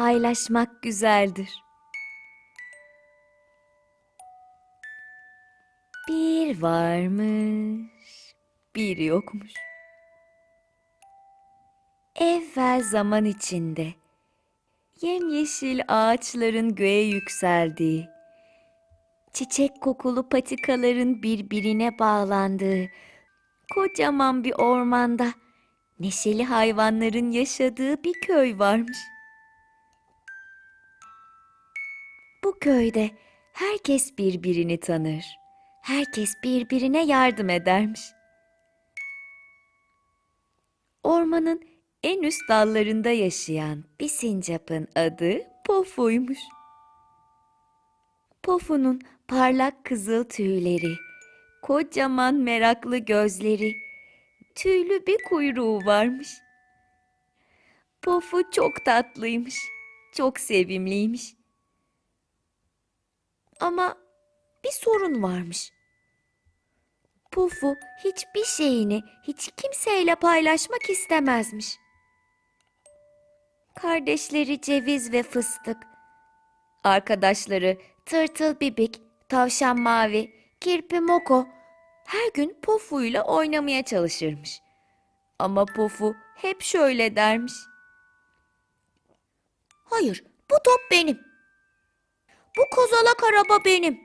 paylaşmak güzeldir. Bir varmış, bir yokmuş. Evvel zaman içinde yemyeşil ağaçların göğe yükseldiği, çiçek kokulu patikaların birbirine bağlandığı kocaman bir ormanda neşeli hayvanların yaşadığı bir köy varmış. Bu köyde herkes birbirini tanır. Herkes birbirine yardım edermiş. Ormanın en üst dallarında yaşayan bir sincapın adı Pofu'ymuş. Pofu'nun parlak kızıl tüyleri, kocaman meraklı gözleri, tüylü bir kuyruğu varmış. Pofu çok tatlıymış, çok sevimliymiş. Ama bir sorun varmış. Pufu hiçbir şeyini hiç kimseyle paylaşmak istemezmiş. Kardeşleri Ceviz ve Fıstık, arkadaşları Tırtıl Bibik, Tavşan Mavi, Kirpi Moko her gün Pufu'yla oynamaya çalışırmış. Ama Pufu hep şöyle dermiş. Hayır, bu top benim. Bu kozalak araba benim.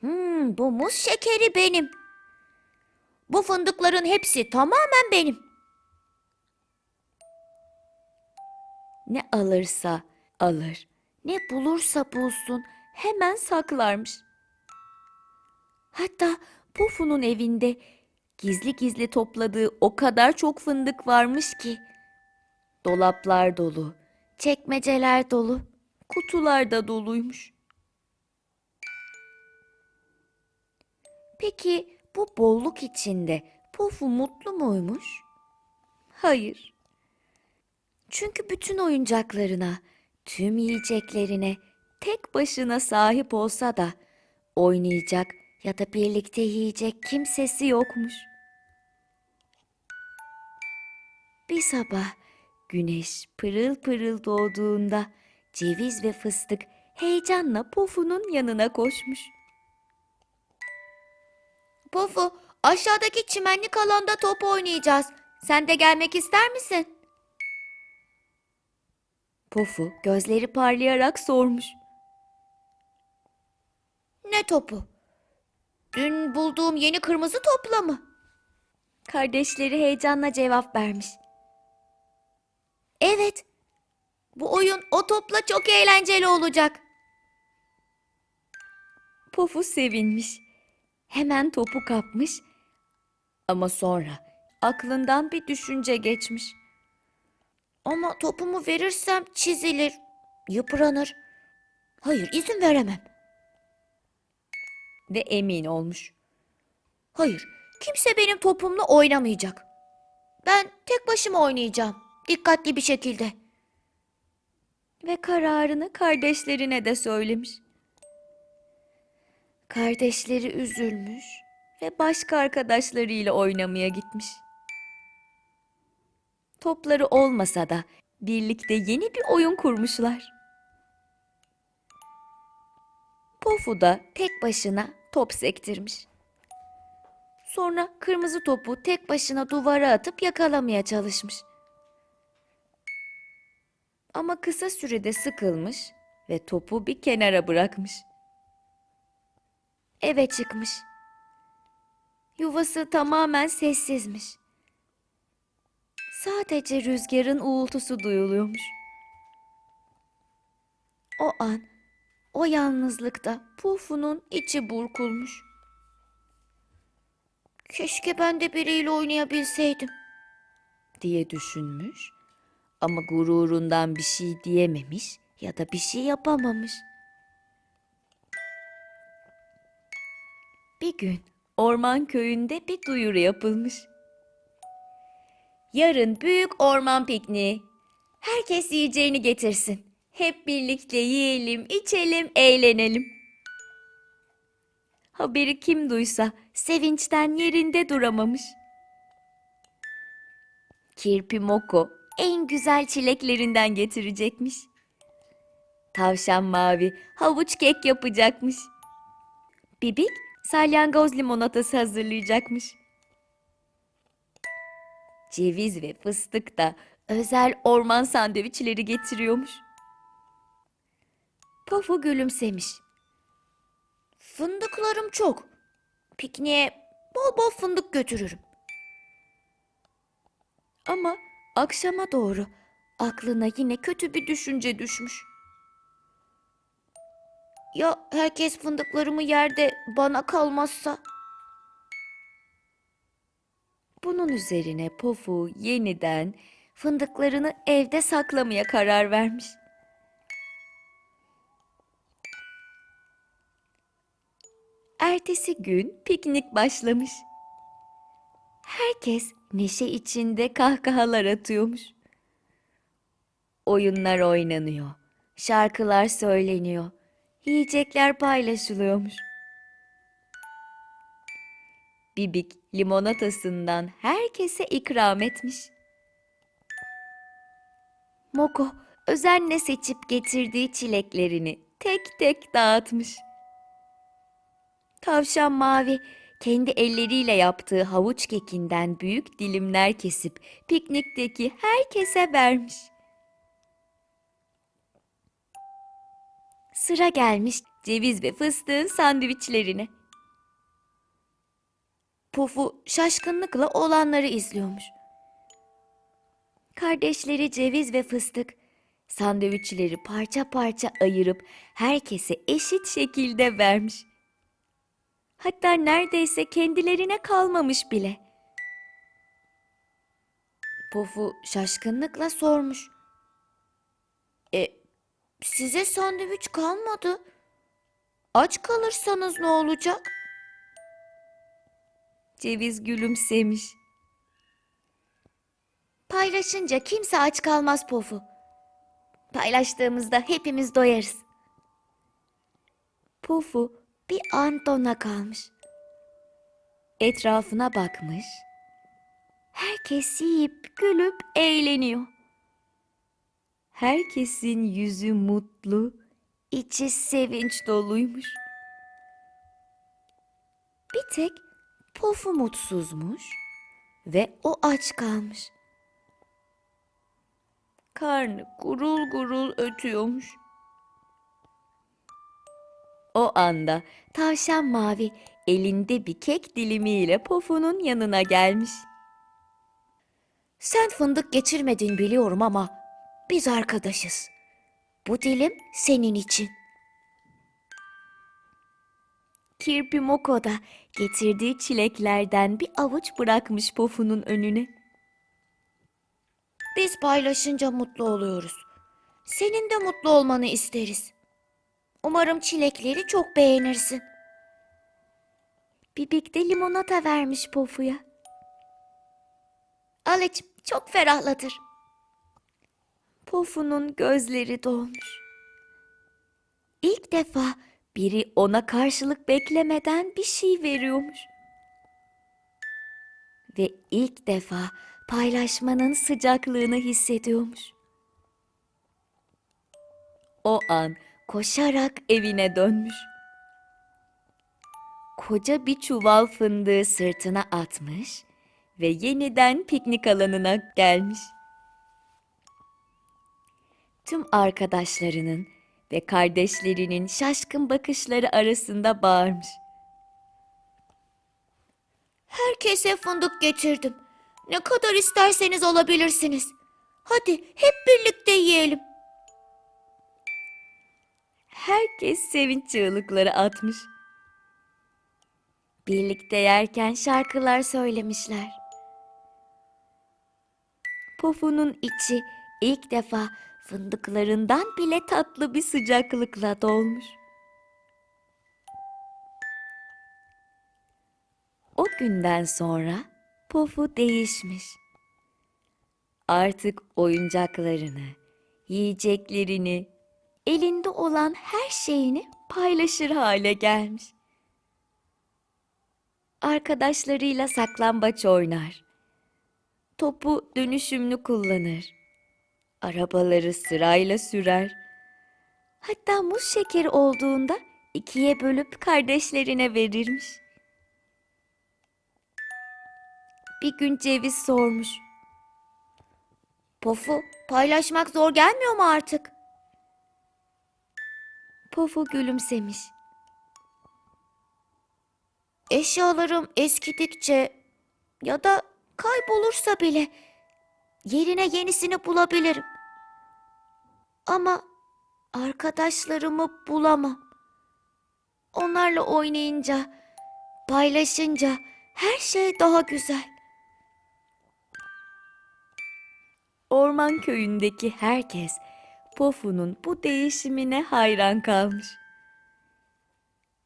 Hmm, bu muz şekeri benim. Bu fındıkların hepsi tamamen benim. Ne alırsa alır, ne bulursa bulsun hemen saklarmış. Hatta Pufu'nun evinde gizli gizli topladığı o kadar çok fındık varmış ki dolaplar dolu, çekmeceler dolu, kutular da doluymuş. Peki bu bolluk içinde Pufu mutlu muymuş? Hayır. Çünkü bütün oyuncaklarına, tüm yiyeceklerine tek başına sahip olsa da oynayacak ya da birlikte yiyecek kimsesi yokmuş. Bir sabah güneş pırıl pırıl doğduğunda ceviz ve fıstık heyecanla Pufu'nun yanına koşmuş. Pufu, aşağıdaki çimenlik alanda top oynayacağız. Sen de gelmek ister misin? Pufu gözleri parlayarak sormuş. Ne topu? Dün bulduğum yeni kırmızı topla mı? Kardeşleri heyecanla cevap vermiş. Evet. Bu oyun o topla çok eğlenceli olacak. Pufu sevinmiş. Hemen topu kapmış ama sonra aklından bir düşünce geçmiş. Ama topumu verirsem çizilir, yıpranır. Hayır, izin veremem. Ve emin olmuş. Hayır, kimse benim topumla oynamayacak. Ben tek başıma oynayacağım, dikkatli bir şekilde. Ve kararını kardeşlerine de söylemiş. Kardeşleri üzülmüş ve başka arkadaşlarıyla oynamaya gitmiş. Topları olmasa da birlikte yeni bir oyun kurmuşlar. Pofu da tek başına top sektirmiş. Sonra kırmızı topu tek başına duvara atıp yakalamaya çalışmış. Ama kısa sürede sıkılmış ve topu bir kenara bırakmış eve çıkmış. Yuvası tamamen sessizmiş. Sadece rüzgarın uğultusu duyuluyormuş. O an o yalnızlıkta Pufu'nun içi burkulmuş. Keşke ben de biriyle oynayabilseydim diye düşünmüş ama gururundan bir şey diyememiş ya da bir şey yapamamış. Bir gün orman köyünde bir duyuru yapılmış. Yarın büyük orman pikniği. Herkes yiyeceğini getirsin. Hep birlikte yiyelim, içelim, eğlenelim. Haberi kim duysa sevinçten yerinde duramamış. Kirpi Moko en güzel çileklerinden getirecekmiş. Tavşan mavi havuç kek yapacakmış. Bibik salyangoz limonatası hazırlayacakmış. Ceviz ve fıstık da özel orman sandviçleri getiriyormuş. Pofu gülümsemiş. Fındıklarım çok. Pikniğe bol bol fındık götürürüm. Ama akşama doğru aklına yine kötü bir düşünce düşmüş. Ya herkes fındıklarımı yerde bana kalmazsa? Bunun üzerine Pofu yeniden fındıklarını evde saklamaya karar vermiş. Ertesi gün piknik başlamış. Herkes neşe içinde kahkahalar atıyormuş. Oyunlar oynanıyor, şarkılar söyleniyor, yiyecekler paylaşılıyormuş. Bibik limonatasından herkese ikram etmiş. Moko özenle seçip getirdiği çileklerini tek tek dağıtmış. Tavşan mavi kendi elleriyle yaptığı havuç kekinden büyük dilimler kesip piknikteki herkese vermiş. Sıra gelmiş ceviz ve fıstığın sandviçlerine. Pufu şaşkınlıkla olanları izliyormuş. Kardeşleri ceviz ve fıstık sandviçleri parça parça ayırıp herkese eşit şekilde vermiş. Hatta neredeyse kendilerine kalmamış bile. Pufu şaşkınlıkla sormuş. E, size sandviç kalmadı. Aç kalırsanız ne olacak? Ceviz gülümsemiş. Paylaşınca kimse aç kalmaz Pofu. Paylaştığımızda hepimiz doyarız. Pofu bir an dona kalmış. Etrafına bakmış. Herkes yiyip gülüp eğleniyor. Herkesin yüzü mutlu, içi sevinç doluymuş. Bir tek Pofu mutsuzmuş ve o aç kalmış. Karnı gurul gurul ötüyormuş. O anda tavşan mavi elinde bir kek dilimiyle Pofu'nun yanına gelmiş. Sen fındık geçirmedin biliyorum ama biz arkadaşız. Bu dilim senin için. Kirpi Moko da getirdiği çileklerden bir avuç bırakmış Pofu'nun önüne. Biz paylaşınca mutlu oluyoruz. Senin de mutlu olmanı isteriz. Umarım çilekleri çok beğenirsin. Bibik de limonata vermiş Pofu'ya. Al iç, çok ferahlatır. Pofu'nun gözleri dolmuş. İlk defa biri ona karşılık beklemeden bir şey veriyormuş. Ve ilk defa paylaşmanın sıcaklığını hissediyormuş. O an koşarak evine dönmüş. Koca bir çuval fındığı sırtına atmış ve yeniden piknik alanına gelmiş. Tüm arkadaşlarının ve kardeşlerinin şaşkın bakışları arasında bağırmış. Herkese fındık getirdim. Ne kadar isterseniz alabilirsiniz. Hadi hep birlikte yiyelim. Herkes sevinç çığlıkları atmış. Birlikte yerken şarkılar söylemişler. Pofu'nun içi ilk defa fındıklarından bile tatlı bir sıcaklıkla dolmuş. O günden sonra Pofu değişmiş. Artık oyuncaklarını, yiyeceklerini, elinde olan her şeyini paylaşır hale gelmiş. Arkadaşlarıyla saklambaç oynar. Topu dönüşümlü kullanır. arabaları sırayla sürer. Hatta muz şekeri olduğunda ikiye bölüp kardeşlerine verirmiş. Bir gün ceviz sormuş. Pofu, paylaşmak zor gelmiyor mu artık? Pofu gülümsemiş. Eşyalarım eskidikçe ya da kaybolursa bile yerine yenisini bulabilirim. Ama arkadaşlarımı bulamam. Onlarla oynayınca, paylaşınca her şey daha güzel. Orman köyündeki herkes Pofu'nun bu değişimine hayran kalmış.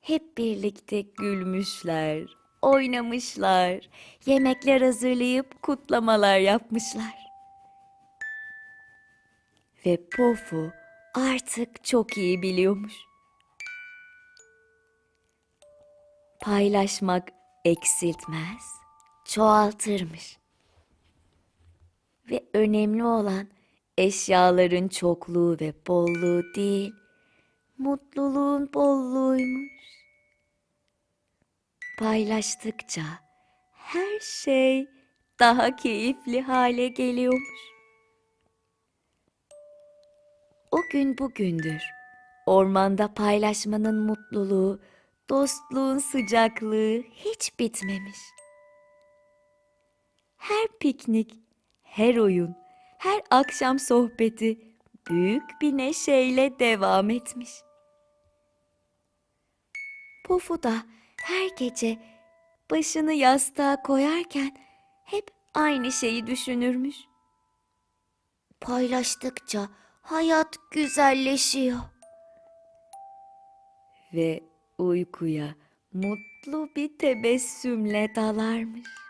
Hep birlikte gülmüşler, oynamışlar, yemekler hazırlayıp kutlamalar yapmışlar. Ve Pofu artık çok iyi biliyormuş. Paylaşmak eksiltmez, çoğaltırmış. Ve önemli olan eşyaların çokluğu ve bolluğu değil, mutluluğun bolluğuymuş. Paylaştıkça her şey daha keyifli hale geliyormuş. O gün bugündür. Ormanda paylaşmanın mutluluğu, dostluğun sıcaklığı hiç bitmemiş. Her piknik, her oyun, her akşam sohbeti büyük bir neşeyle devam etmiş. Pofu da her gece başını yastığa koyarken hep aynı şeyi düşünürmüş. Paylaştıkça hayat güzelleşiyor. Ve uykuya mutlu bir tebessümle dalarmış.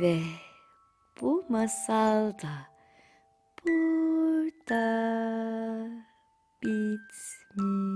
Ve bu masal da burada bitmiş.